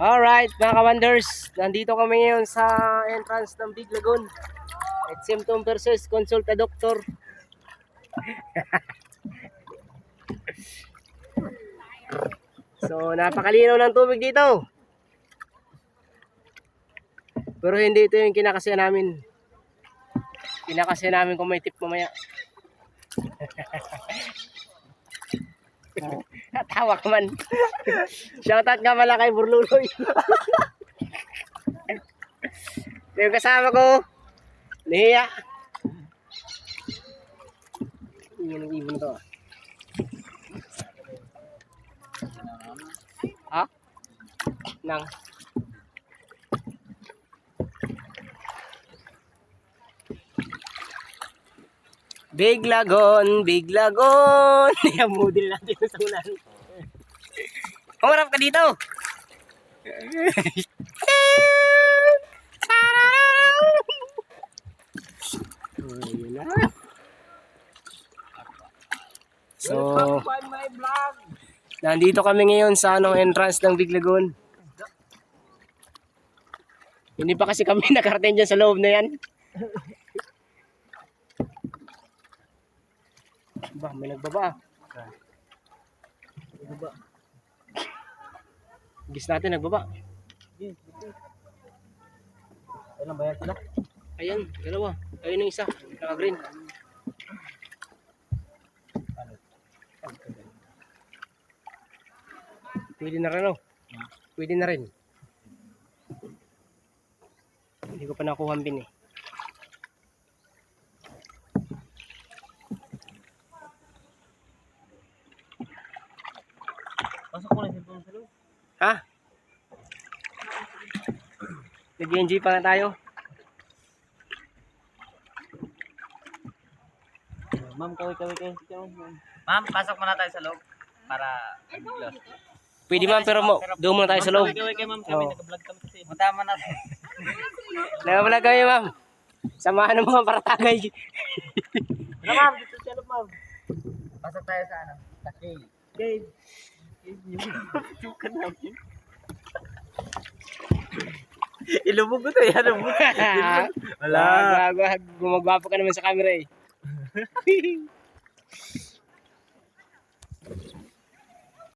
Alright, mga ka-wonders, nandito kami ngayon sa entrance ng Big Lagoon. At symptom versus consulta doctor. so, napakalinaw ng tubig dito. Pero hindi ito yung kinakasya namin. Kinakasya namin kung may tip mamaya. Tawa ka man. Shoutout nga pala kay Burluloy. yung kasama ko, Niya. Yan ang ibon to. Ha? Nang. Big Lagon, Big Lagon. Yan model natin sa unan. Humarap ka dito. So, nandito kami ngayon sa anong entrance ng Big Lagoon. Hindi pa kasi kami nakarating dyan sa loob na yan. Ba, may nagbaba. Nagbaba. Gis natin nagbaba. Ilan ba yan sila? Ayan, dalawa. Ayun yung isa, naka-green. Pwede na rin, oh. Pwede na rin. Hindi ko pa nakuha ang bin, eh. Pasok ko na cellphone sa loob. Ha? Nag-enjoy pa nga tayo. Ma'am, kaway, kaway, kaway. Ma'am, pasok muna tayo sa loob para. Pwede man, pero mo, doon muna tayo sa loob. Kaway, kaway, ma'am. Kami Oo. nag-vlog kami kasi. Punta mo natin. Nagabala kami, ma'am. Samahan ng mga paratagay. Ano, ma'am? Dito sa loob, ma'am. Pasok tayo sa ano? Sa cave. Cave. Sukan namin. Ilubog ko to, eh. Ilubog. Wala. Gumagwapo ka naman sa camera, eh.